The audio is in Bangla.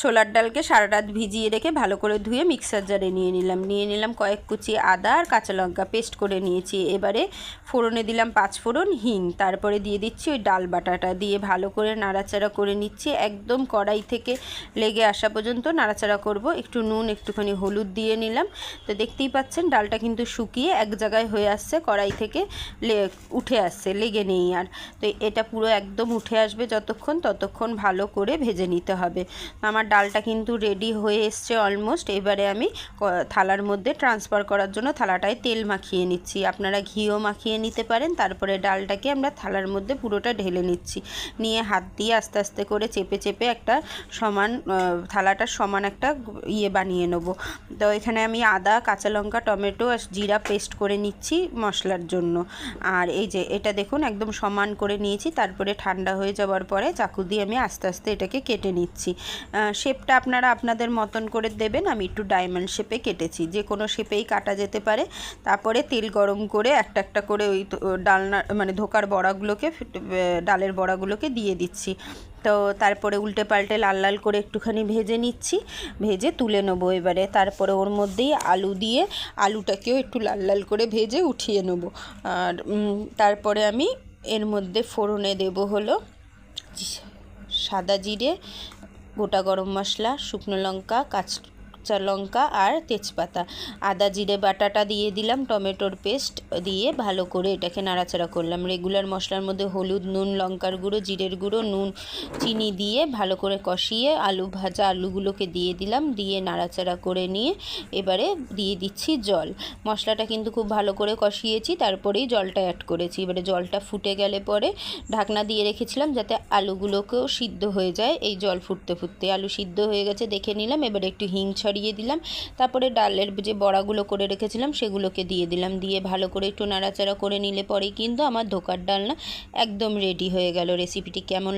ছোলার ডালকে সারা রাত ভিজিয়ে রেখে ভালো করে ধুয়ে মিক্সার জারে নিয়ে নিলাম। নিয়ে নিলাম কয়েক কুচি আদা আর কাঁচা লঙ্কা পেস্ট করে নিয়েছি। এবারে ফোড়নে দিলাম পাঁচ ফোড়ন হিং। তারপরে দিয়ে দিচ্ছি ওই ডাল বাটাটা। দিয়ে ভালো করে নাড়াচাড়া করে নিচ্ছি। একদম কড়াই থেকে লেগে আসা পর্যন্ত নাড়াচাড়া করব। একটু নুন, একটুখানি হলুদ দিয়ে নিলাম। তো দেখতেই পাচ্ছেন ডালটা কিন্তু শুকিয়ে এক জায়গায় হয়ে আসছে, কড়াই থেকে উঠে আসছে, লেগে নেই আর। তো এটা পুরো একদম উঠে আসবে যতক্ষণ, ততক্ষণ ভালো করে ভেজে নিতে হবে। আমার ডালটা কিন্তু রেডি হয়ে এসছে অলমোস্ট এবারে আমি থালার মধ্যে ট্রান্সফার করার জন্য থালাটায় তেল মাখিয়ে নিচ্ছি। আপনারা ঘিও মাখিয়ে নিতে পারেন, তারপরে ডালটাকে আমরা থালার মধ্যে পুরোটা ঢেলে নিচ্ছি। নিয়ে হাত দিয়ে আস্তে আস্তে করে চেপে চেপে একটা সমান থালাটার সমান একটা ইয়ে বানিয়ে নেব। তো এখানে আমি আদা, কাঁচা লঙ্কা, টমেটো আর জিরা পেস্ট করে নিচ্ছি মশলার জন্য। আর এই যে এটা দেখুন, একদম সমান করে নিয়েছি। তারপরে ঠান্ডা হয়ে যাওয়ার পরে চাকু দিয়ে আমি আস্তে আস্তে এটাকে কেটে নিচ্ছি। শেপটা আপনারা আপনাদের মতন করে দেবেন, আমি একটু ডায়মন্ড শেপে কেটেছি। যে কোনো শেপেই কাটা যেতে পারে। তারপরে তেল গরম করে একটা একটা করে ওই ডালনা মানে ধোকার বড়াগুলোকে ডালের বড়াগুলোকে দিয়ে দিচ্ছি। তো তারপরে উল্টে পাল্টে লাল লাল করে একটুখানি ভেজে নিচ্ছি। ভেজে তুলে নেব এবারে। তারপরে ওর মধ্যেই আলু দিয়ে আলুটাকেও একটু লাল লাল করে ভেজে উঠিয়ে নেব। আর তারপরে আমি এর মধ্যে ফোড়নে দেব হলো সাদা জিরে গোটা গরম মশলা শুকনো লঙ্কা কাঁচা লঙ্কা আর তেজপাতা। আদা, জিরে, বাটাটা দিয়ে দিলাম, টমেটোর পেস্ট দিয়ে ভালো করে এটাকে নাড়াচাড়া করলাম। রেগুলার মশলার মধ্যে হলুদ, নুন, লঙ্কার গুঁড়ো, জিরের গুঁড়ো, নুন, চিনি দিয়ে ভালো করে কষিয়ে আলু ভাজা আলুগুলোকে দিয়ে দিলাম, দিয়ে নাড়াচাড়া করে নিয়ে এবারে দিয়ে দিচ্ছি জল। মশলাটা কিন্তু খুব ভালো করে কষিয়েছি, তারপরেই জলটা অ্যাড করেছি। এবারে জলটা ফুটে গেলে পরে ঢাকনা দিয়ে রেখেছিলাম যাতে আলুগুলোকেও সিদ্ধ হয়ে যায়। এই জল ফুটতে ফুটতে আলু সিদ্ধ হয়ে গেছে, দেখে নিলাম। এবারে একটু হিং ছড়িয়ে দিলাম। তারপরে ডালের যে বড়াগুলো করে রেখেছিলাম, সেগুলোকে দিয়ে দিলাম। দিয়ে ভালো করে একটু নাড়াচাড়া করে নিলে পরেই কিন্তু আমার ধোকার ডালনা একদম রেডি হয়ে গেল। রেসিপিটি কেমন